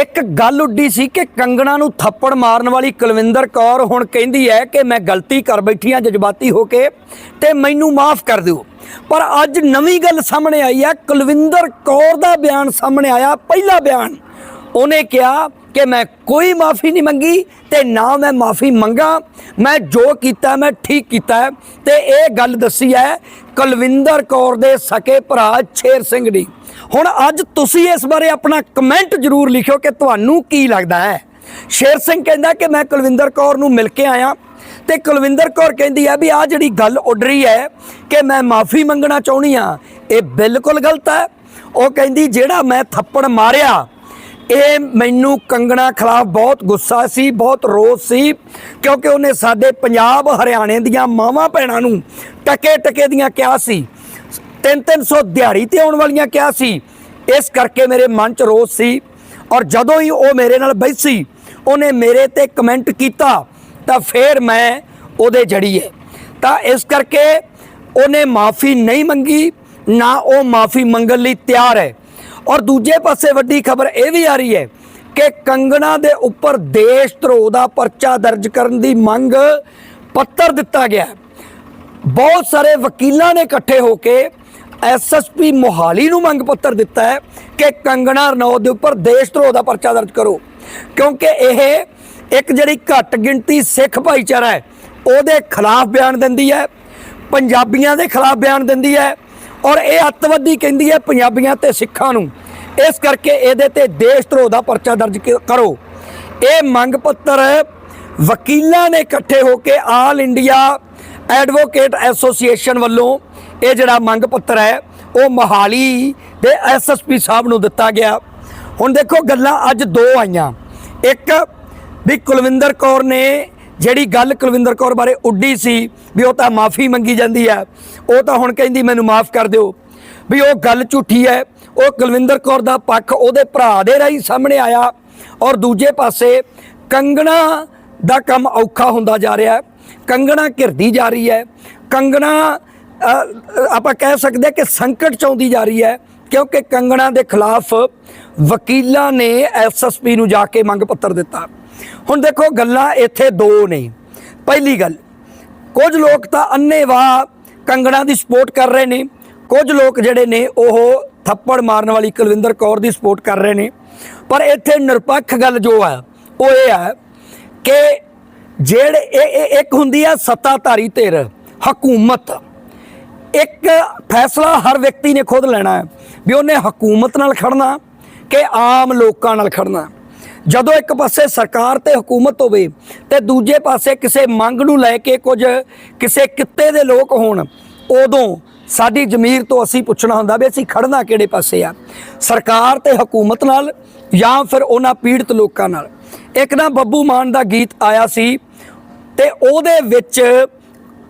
ਇੱਕ ਗੱਲ ਉੱਡੀ ਸੀ ਕਿ ਕੰਗਣਾ ਨੂੰ ਥੱਪੜ ਮਾਰਨ ਵਾਲੀ ਕੁਲਵਿੰਦਰ ਕੌਰ ਹੁਣ ਕਹਿੰਦੀ ਹੈ ਕਿ ਮੈਂ ਗਲਤੀ ਕਰ ਬੈਠੀ ਹਾਂ, ਜਜ਼ਬਾਤੀ ਹੋ ਕੇ, ਤੇ ਮੈਨੂੰ ਮਾਫ ਕਰ ਦਿਓ। ਪਰ ਅੱਜ ਨਵੀਂ ਗੱਲ ਸਾਹਮਣੇ ਆਈ ਹੈ। ਕੁਲਵਿੰਦਰ ਕੌਰ ਦਾ ਬਿਆਨ ਸਾਹਮਣੇ ਆਇਆ, ਪਹਿਲਾ ਬਿਆਨ। ਉਹਨੇ ਕਿਹਾ ਕਿ ਮੈਂ ਕੋਈ ਮਾਫੀ ਨਹੀਂ ਮੰਗੀ ਤੇ ਨਾ ਮੈਂ ਮਾਫੀ ਮੰਗਾ। ਮੈਂ ਜੋ ਕੀਤਾ, ਮੈਂ ਠੀਕ ਕੀਤਾ ਹੈ। ਤੇ ਇਹ ਗੱਲ ਦੱਸੀ ਹੈ ਕੁਲਵਿੰਦਰ ਕੌਰ ਦੇ ਸਕੇ ਭਰਾ ਛੇਰ ਸਿੰਘ ਦੀ। ਹੁਣ ਅੱਜ ਤੁਸੀਂ ਇਸ ਬਾਰੇ ਆਪਣਾ ਕਮੈਂਟ ਜ਼ਰੂਰ ਲਿਖਿਓ ਕਿ ਤੁਹਾਨੂੰ ਕੀ ਲੱਗਦਾ ਹੈ। ਸ਼ੇਰ ਸਿੰਘ ਕਹਿੰਦਾ ਕਿ ਮੈਂ ਕੁਲਵਿੰਦਰ ਕੌਰ ਨੂੰ ਮਿਲ ਕੇ ਆਇਆ। ਤੇ ਕੁਲਵਿੰਦਰ ਕੌਰ ਕਹਿੰਦੀ ਹੈ ਵੀ ਆ ਜਿਹੜੀ ਗੱਲ ਉੱਡ ਰਹੀ ਹੈ ਕਿ ਮੈਂ ਮਾਫੀ ਮੰਗਣਾ ਚਾਹੁੰਦੀ ਆ ਇਹ ਬਿਲਕੁਲ ਗਲਤ ਹੈ। ਉਹ ਕਹਿੰਦੀ, ਜਿਹੜਾ ਮੈਂ ਥੱਪੜ ਮਾਰਿਆ ਇਹ ਮੈਨੂੰ ਕੰਗਣਾ ਖਿਲਾਫ ਬਹੁਤ ਗੁੱਸਾ ਸੀ, ਬਹੁਤ ਰੋਸ ਸੀ, ਕਿਉਂਕਿ ਉਹਨੇ ਸਾਡੇ ਪੰਜਾਬ ਹਰਿਆਣੇ ਦੀਆਂ ਮਾਵਾਂ ਭੈਣਾਂ ਨੂੰ ਟਕੇ ਟਕੇ ਦੀਆਂ ਕਿਹਾ ਸੀ। 3-300 ਦਿਹਾੜੀ ਤੇ ਆਉਣ ਵਾਲੀਆਂ ਕਿਹਾ ਸੀ। ਇਸ ਕਰਕੇ ਮੇਰੇ ਮਨ 'ਚ ਰੋਸ ਸੀ ਔਰ ਜਦੋਂ ਹੀ ਉਹ ਮੇਰੇ ਨਾਲ ਬੈਸੀ ਉਹਨੇ ਮੇਰੇ ਤੇ ਕਮੈਂਟ ਕੀਤਾ, ਤਾਂ ਫਿਰ ਮੈਂ ਉਹਦੇ ਜੜੀ ਹੈ ਤਾਂ ਇਸ ਕਰਕੇ ਉਹਨੇ ਮਾਫੀ ਨਹੀਂ ਮੰਗੀ, ਨਾ ਉਹ ਮਾਫੀ ਮੰਗਣ ਲਈ ਤਿਆਰ ਹੈ ਔਰ ਦੂਜੇ ਪਾਸੇ ਵੱਡੀ ਖਬਰ ਇਹ ਵੀ ਆ ਰਹੀ ਹੈ ਕਿ ਕੰਗਣਾ ਦੇ ਉੱਪਰ ਦੇਸ਼ ਧਰੋਹ ਦਾ ਪਰਚਾ ਦਰਜ ਕਰਨ ਦੀ ਮੰਗ ਪੱਤਰ ਦਿੱਤਾ ਗਿਆ ਬਹੁਤ ਸਾਰੇ ਵਕੀਲਾਂ ਨੇ ਇਕੱਠੇ ਹੋ ਕੇ ਐਸਐਸਪੀ ਮੋਹਾਲੀ ਨੂੰ ਮੰਗ ਪੱਤਰ ਦਿੱਤਾ ਹੈ ਕਿ ਕੰਗਣਾ ਰਣੌਤ ਦੇ ਉੱਪਰ ਦੇਸ਼ ਧਰੋਹ ਦਾ ਪਰਚਾ ਦਰਜ ਕਰੋ। ਕਿਉਂਕਿ ਇਹ ਇੱਕ ਜਿਹੜੀ ਘੱਟ ਗਿਣਤੀ ਸਿੱਖ ਭਾਈਚਾਰਾ ਹੈ, ਉਹਦੇ ਖਿਲਾਫ ਬਿਆਨ ਦਿੰਦੀ ਹੈ, ਪੰਜਾਬੀਆਂ ਦੇ ਖਿਲਾਫ ਬਿਆਨ ਦਿੰਦੀ ਹੈ ਔਰ ਇਹ ਅੱਤਵਾਦੀ ਕਹਿੰਦੀ ਹੈ ਪੰਜਾਬੀਆਂ ਤੇ ਸਿੱਖਾਂ ਨੂੰ। ਇਸ ਕਰਕੇ ਇਹਦੇ ਤੇ ਦੇਸ਼ ਧਰੋਹ ਦਾ ਪਰਚਾ ਦਰਜ ਕਰੋ। ਇਹ ਮੰਗ ਪੱਤਰ ਵਕੀਲਾਂ ਨੇ ਇਕੱਠੇ ਹੋ ਕੇ ਆਲ ਇੰਡੀਆ ਐਡਵੋਕੇਟ ਐਸੋਸੀਏਸ਼ਨ ਵੱਲੋਂ ਇਹ ਜਿਹੜਾ ਮੰਗ ਪੱਤਰ ਹੈ, ਉਹ ਮਹਾਲੀ ਦੇ ਐਸਐਸਪੀ ਸਾਹਿਬ ਨੂੰ ਦਿੱਤਾ ਗਿਆ। ਹੁਣ ਦੇਖੋ ਗੱਲਾਂ ਅੱਜ ਦੋ ਆਈਆਂ। ਇੱਕ ਵੀ ਕੁਲਵਿੰਦਰ ਕੌਰ ਨੇ ਜਿਹੜੀ ਗੱਲ ਕੁਲਵਿੰਦਰ ਕੌਰ ਬਾਰੇ ਉੱਡੀ ਸੀ ਵੀ ਉਹ ਤਾਂ ਮਾਫੀ ਮੰਗੀ ਜਾਂਦੀ ਹੈ ਉਹ ਤਾਂ ਹੁਣ ਕਹਿੰਦੀ ਮੈਨੂੰ ਮਾਫ ਕਰ ਦਿਓ। ਵੀ ਉਹ ਗੱਲ ਝੂਠੀ ਹੈ। ਉਹ ਕੁਲਵਿੰਦਰ ਕੌਰ ਦਾ ਪੱਖ ਉਹਦੇ ਭਰਾ ਦੇ ਰਾਹੀਂ ਸਾਹਮਣੇ ਆਇਆ ਔਰ ਦੂਜੇ ਪਾਸੇ ਕੰਗਣਾ ਦਾ ਕੰਮ ਔਖਾ ਹੁੰਦਾ ਜਾ ਰਿਹਾ ਹੈ। ਕੰਗਣਾ ਘਿਰਦੀ ਜਾ ਰਹੀ ਹੈ। ਕੰਗਣਾ ਆਪਾਂ ਕਹਿ ਸਕਦੇ ਹਾਂ ਕਿ ਸੰਕਟ ਚ ਜਾ ਰਹੀ ਹੈ ਕਿਉਂਕਿ ਕੰਗਣਾ ਦੇ ਖਿਲਾਫ ਵਕੀਲਾਂ ਨੇ ਐਸਐਸਪੀ ਨੂੰ ਜਾ ਕੇ ਮੰਗ ਪੱਤਰ ਦਿੱਤਾ। ਹੁਣ ਦੇਖੋ ਗੱਲਾਂ ਇੱਥੇ ਦੋ ਨੇ। ਪਹਿਲੀ ਗੱਲ, ਕੁਝ ਲੋਕ ਤਾਂ ਅੰਨੇਵਾਹ ਕੰਗਣਾ ਦੀ ਸਪੋਰਟ ਕਰ ਰਹੇ ਨੇ। ਕੁਝ ਲੋਕ ਜਿਹੜੇ ਨੇ, ਉਹ ਥੱਪੜ ਮਾਰਨ ਵਾਲੀ ਕੁਲਵਿੰਦਰ ਕੌਰ ਦੀ ਸਪੋਰਟ ਕਰ ਰਹੇ ਨੇ। ਪਰ ਇੱਥੇ ਨਿਰਪੱਖ ਗੱਲ ਜੋ ਹੈ ਉਹ ਇਹ ਹੈ ਕਿ ਜਿਹੜੇ ਇਹ, ਇਹ- ਇੱਕ ਹੁੰਦੀ ਆ ਸੱਤਾਧਾਰੀ ਧਿਰ, ਹਕੂਮਤ। ਇੱਕ ਫੈਸਲਾ ਹਰ ਵਿਅਕਤੀ ਨੇ ਖੁਦ ਲੈਣਾ ਹੈ ਵੀ ਉਹਨੇ ਹਕੂਮਤ ਨਾਲ ਖੜਨਾ ਕਿ ਆਮ ਲੋਕਾਂ ਨਾਲ ਖੜਨਾ ਜਦੋਂ ਇੱਕ ਪਾਸੇ ਸਰਕਾਰ ਤੇ ਹਕੂਮਤ ਹੋਵੇ ਤੇ ਦੂਜੇ ਪਾਸੇ ਕਿਸੇ ਮੰਗ ਨੂੰ ਲੈ ਕੇ ਕੁਝ ਕਿਸੇ ਕਿੱਤੇ ਦੇ ਲੋਕ ਹੋਣ, ਉਦੋਂ ਸਾਡੀ ਜ਼ਮੀਰ ਤੋਂ ਅਸੀਂ ਪੁੱਛਣਾ ਹੁੰਦਾ ਵੀ ਅਸੀਂ ਖੜਨਾ ਕਿਹੜੇ ਪਾਸੇ ਆ? ਸਰਕਾਰ ਤੇ ਹਕੂਮਤ ਨਾਲ ਜਾਂ ਫਿਰ ਉਹਨਾਂ ਪੀੜਤ ਲੋਕਾਂ ਨਾਲ? ਇੱਕ ਨਾ ਬੱਬੂ ਮਾਨ ਦਾ ਗੀਤ ਆਇਆ ਸੀ ਤੇ ਉਹਦੇ ਵਿੱਚ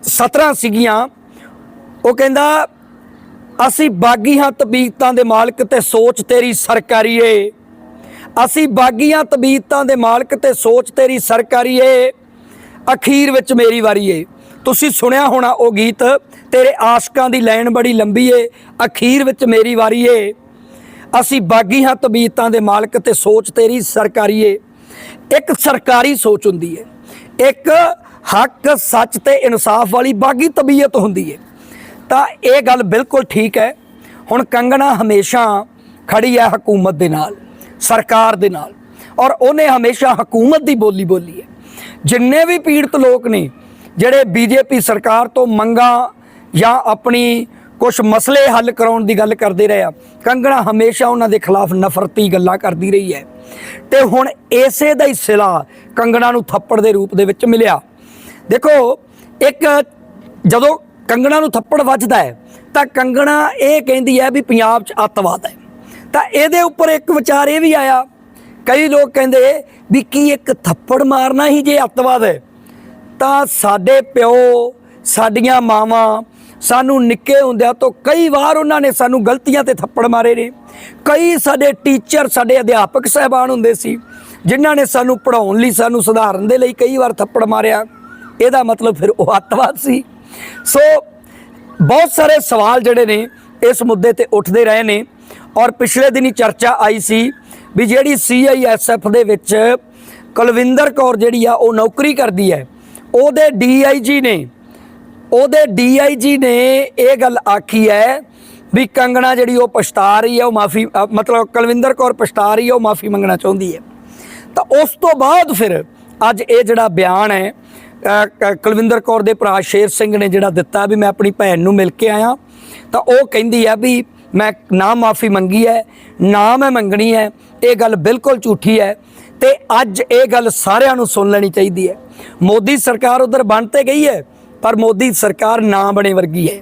17 ਸੀਗੀਆਂ। ਉਹ ਕਹਿੰਦਾ, ਅਸੀਂ ਬਾਗੀ ਹਾਂ ਤਬੀਤਾਂ ਦੇ ਮਾਲਕ ਤੇ ਸੋਚ ਤੇਰੀ ਸਰਕਾਰੀਏ। ਅਸੀਂ ਬਾਗੀਆਂ ਤਬੀਤਾਂ ਦੇ ਮਾਲਕ ਤੇ ਸੋਚ ਤੇਰੀ ਸਰਕਾਰੀ ਏ। ਅਖੀਰ ਵਿੱਚ ਮੇਰੀ ਵਾਰੀ ਏ। ਤੁਸੀਂ ਸੁਣਿਆ ਹੋਣਾ ਉਹ ਗੀਤ, ਤੇਰੇ ਆਸ਼ਕਾਂ ਦੀ ਲਾਈਨ ਬੜੀ ਲੰਬੀ ਏ। ਅਖੀਰ ਵਿੱਚ ਮੇਰੀ ਵਾਰੀ ਏ। ਅਸੀਂ ਬਾਗੀ ਹਾਂ ਤਬੀਤਾਂ ਦੇ ਮਾਲਕ ਤੇ ਸੋਚ ਤੇਰੀ ਸਰਕਾਰੀ ਏ। ਇੱਕ ਸਰਕਾਰੀ ਸੋਚ ਹੁੰਦੀ ਏ। ਇੱਕ ਹੱਕ, ਸੱਚ ਤੇ ਇਨਸਾਫ ਵਾਲੀ ਬਾਗੀ ਤਬੀਅਤ ਹੁੰਦੀ ਏ। ਤਾਂ ਇਹ ਗੱਲ ਬਿਲਕੁਲ ਠੀਕ ਹੈ। ਹੁਣ ਕੰਗਣਾ ਹਮੇਸ਼ਾ ਖੜੀ ਹੈ ਹਕੂਮਤ ਦੇ ਨਾਲ। ਸਰਕਾਰ ਦੇ ਨਾਲ। ਔਰ ਉਹਨੇ ਹਮੇਸ਼ਾ ਹਕੂਮਤ ਦੀ ਬੋਲੀ ਬੋਲੀ ਹੈ। ਜਿੰਨੇ ਵੀ ਪੀੜਤ ਲੋਕ ਨੇ, ਜਿਹੜੇ ਬੀਜੇਪੀ ਸਰਕਾਰ ਤੋਂ ਮੰਗਾਂ ਜਾਂ ਆਪਣੀ ਕੁਝ ਮਸਲੇ ਹੱਲ ਕਰਾਉਣ ਦੀ ਗੱਲ ਕਰਦੇ ਰਹੇ ਆ, ਕੰਗਣਾ ਹਮੇਸ਼ਾ ਉਹਨਾਂ ਦੇ ਖਿਲਾਫ ਨਫ਼ਰਤੀ ਗੱਲਾਂ ਕਰਦੀ ਰਹੀ ਹੈ। ਤੇ ਹੁਣ ਇਸੇ ਦਾ ਹੀ ਸਿਲਾ ਕੰਗਣਾ ਨੂੰ ਥੱਪੜ ਦੇ ਰੂਪ ਦੇ ਵਿੱਚ ਮਿਲਿਆ। ਦੇਖੋ, ਇੱਕ ਜਦੋਂ ਕੰਗਣਾ ਨੂੰ ਥੱਪੜ ਵੱਜਦਾ ਹੈ, ਤਾਂ ਕੰਗਣਾ ਇਹ ਕਹਿੰਦੀ ਹੈ ਵੀ ਪੰਜਾਬ 'ਚ ਅੱਤਵਾਦ ਹੈ। ਤਾਂ ਇਹਦੇ ਉੱਪਰ ਇੱਕ ਵਿਚਾਰ ਇਹ ਵੀ ਆਇਆ, ਕਈ ਲੋਕ ਕਹਿੰਦੇ ਵੀ ਕੀ ਇੱਕ ਥੱਪੜ ਮਾਰਨਾ ਹੀ ਜੇ ਅੱਤਵਾਦ ਹੈ? ਤਾਂ ਸਾਡੇ ਪਿਓ, ਸਾਡੀਆਂ ਮਾਵਾਂ ਸਾਨੂੰ ਨਿੱਕੇ ਹੁੰਦਿਆਂ ਤੋਂ ਕਈ ਵਾਰ ਉਹਨਾਂ ਨੇ ਸਾਨੂੰ ਗਲਤੀਆਂ ਤੇ ਥੱਪੜ ਮਾਰੇ ਨੇ। ਕਈ ਸਾਡੇ ਟੀਚਰ, ਸਾਡੇ ਅਧਿਆਪਕ ਸਹਿਬਾਨ ਹੁੰਦੇ ਸੀ, ਜਿਨ੍ਹਾਂ ਨੇ ਸਾਨੂੰ ਪੜਾਉਣ ਲਈ, ਸਾਨੂੰ ਸੁਧਾਰਨ ਦੇ ਲਈ ਕਈ ਵਾਰ ਥੱਪੜ ਮਾਰਿਆ। ਇਹਦਾ ਮਤਲਬ ਫਿਰ ਉਹ ਅੱਤਵਾਦ ਸੀ। ਸੋ ਬਹੁਤ ਸਾਰੇ ਸਵਾਲ ਜਿਹੜੇ ਨੇ ਇਸ ਮੁੱਦੇ ਤੇ ਉੱਠਦੇ ਰਹੇ ਨੇ। ਔਰ ਪਿਛਲੇ ਦਿਨੀ ਚਰਚਾ ਆਈ ਸੀ ਵੀ ਜਿਹੜੀ ਸੀਆਈਐਸਐਫ ਦੇ ਵਿੱਚ ਕੁਲਵਿੰਦਰ ਕੌਰ ਜਿਹੜੀ ਆ, ਉਹ ਨੌਕਰੀ ਕਰਦੀ ਹੈ। ਉਹਦੇ ਡੀਆਈਜੀ ਨੇ, ਉਹਦੇ ਡੀਆਈਜੀ ਨੇ ਇਹ ਗੱਲ ਆਖੀ ਹੈ ਵੀ ਕੰਗਣਾ ਜਿਹੜੀ ਉਹ ਪਛਤਾ ਰਹੀ ਹੈ, ਉਹ ਮਾਫੀ ਮਤਲਬ ਕੁਲਵਿੰਦਰ ਕੌਰ ਪਛਤਾ ਰਹੀ ਹੈ, ਉਹ ਮਾਫੀ ਮੰਗਣਾ ਚਾਹੁੰਦੀ ਹੈ। ਤਾਂ ਉਸ ਤੋਂ ਬਾਅਦ ਫਿਰ ਅੱਜ ਇਹ ਜਿਹੜਾ ਬਿਆਨ ਹੈ ਕ- ਕੁਲਵਿੰਦਰ ਕੌਰ ਦੇ ਭਰਾ ਸ਼ੇਰ ਸਿੰਘ ਨੇ ਜਿਹੜਾ ਦਿੱਤਾ ਵੀ ਮੈਂ ਆਪਣੀ ਭੈਣ ਨੂੰ ਮਿਲ ਕੇ ਆਇਆ। ਤਾਂ ਉਹ ਕਹਿੰਦੀ ਆ ਵੀ ਮੈਂ ਨਾ ਮਾਫੀ ਮੰਗੀ ਹੈ, ਨਾ ਮੈਂ ਮੰਗਣੀ ਹੈ, ਇਹ ਗੱਲ ਬਿਲਕੁਲ ਝੂਠੀ ਹੈ ਤੇ ਅੱਜ ਇਹ ਗੱਲ ਸਾਰਿਆਂ ਨੂੰ ਸੁਣ ਲੈਣੀ ਚਾਹੀਦੀ ਹੈ। ਮੋਦੀ ਸਰਕਾਰ ਉਧਰ ਬਣ ਤੇ ਗਈ ਹੈ, ਪਰ ਮੋਦੀ ਸਰਕਾਰ ਨਾ ਬਣੇ ਵਰਗੀ ਹੈ।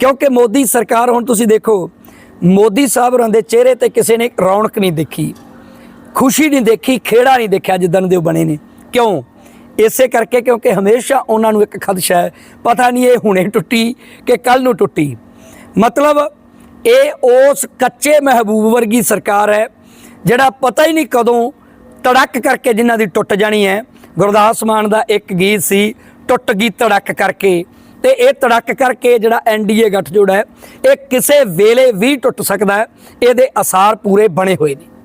ਕਿਉਂਕਿ ਮੋਦੀ ਸਰਕਾਰ, ਹੁਣ ਤੁਸੀਂ ਦੇਖੋ, ਮੋਦੀ ਸਾਹਿਬ ਹੋਰਾਂ ਦੇ ਚਿਹਰੇ ਤੇ ਕਿਸੇ ਨੇ ਰੌਣਕ ਨਹੀਂ ਦੇਖੀ, ਖੁਸ਼ੀ ਨਹੀਂ ਦੇਖੀ, ਖੇੜਾ ਨਹੀਂ ਦੇਖਿਆ ਜਿੱਦਣ ਦੇ ਉਹ ਬਣੇ ਨੇ। ਕਿਉਂ? ਇਸੇ ਕਰਕੇ ਕਿਉਂਕਿ ਹਮੇਸ਼ਾ ਉਹਨਾਂ ਨੂੰ ਇੱਕ ਖਦਸ਼ਾ ਹੈ, ਪਤਾ ਨਹੀਂ ਇਹ ਹੁਣੇ ਟੁੱਟੀ ਕਿ ਕੱਲ ਨੂੰ ਟੁੱਟੀ। ਮਤਲਬ ਇਹ ਉਸ ਕੱਚੇ ਮਹਿਬੂਬ ਵਰਗੀ ਸਰਕਾਰ ਹੈ, ਜਿਹੜਾ ਪਤਾ ਹੀ ਨਹੀਂ ਕਦੋਂ ਤੜਕ ਕਰਕੇ ਜਿਨ੍ਹਾਂ ਦੀ ਟੁੱਟ ਜਾਣੀ ਹੈ। ਗੁਰਦਾਸ ਮਾਨ ਦਾ ਇੱਕ ਗੀਤ ਸੀ, ਟੁੱਟ ਗਈ ਤੜਕ ਕਰਕੇ। ਤੇ ਇਹ ਤੜਕ ਕਰਕੇ ਜਿਹੜਾ ਐਨਡੀਏ ਗੱਠਜੋੜ ਹੈ, ਇਹ ਕਿਸੇ ਵੇਲੇ ਵੀ ਟੁੱਟ ਸਕਦਾ ਹੈ, ਇਹਦੇ ਅਸਾਰ ਪੂਰੇ ਬਣੇ ਹੋਏ ਨੇ।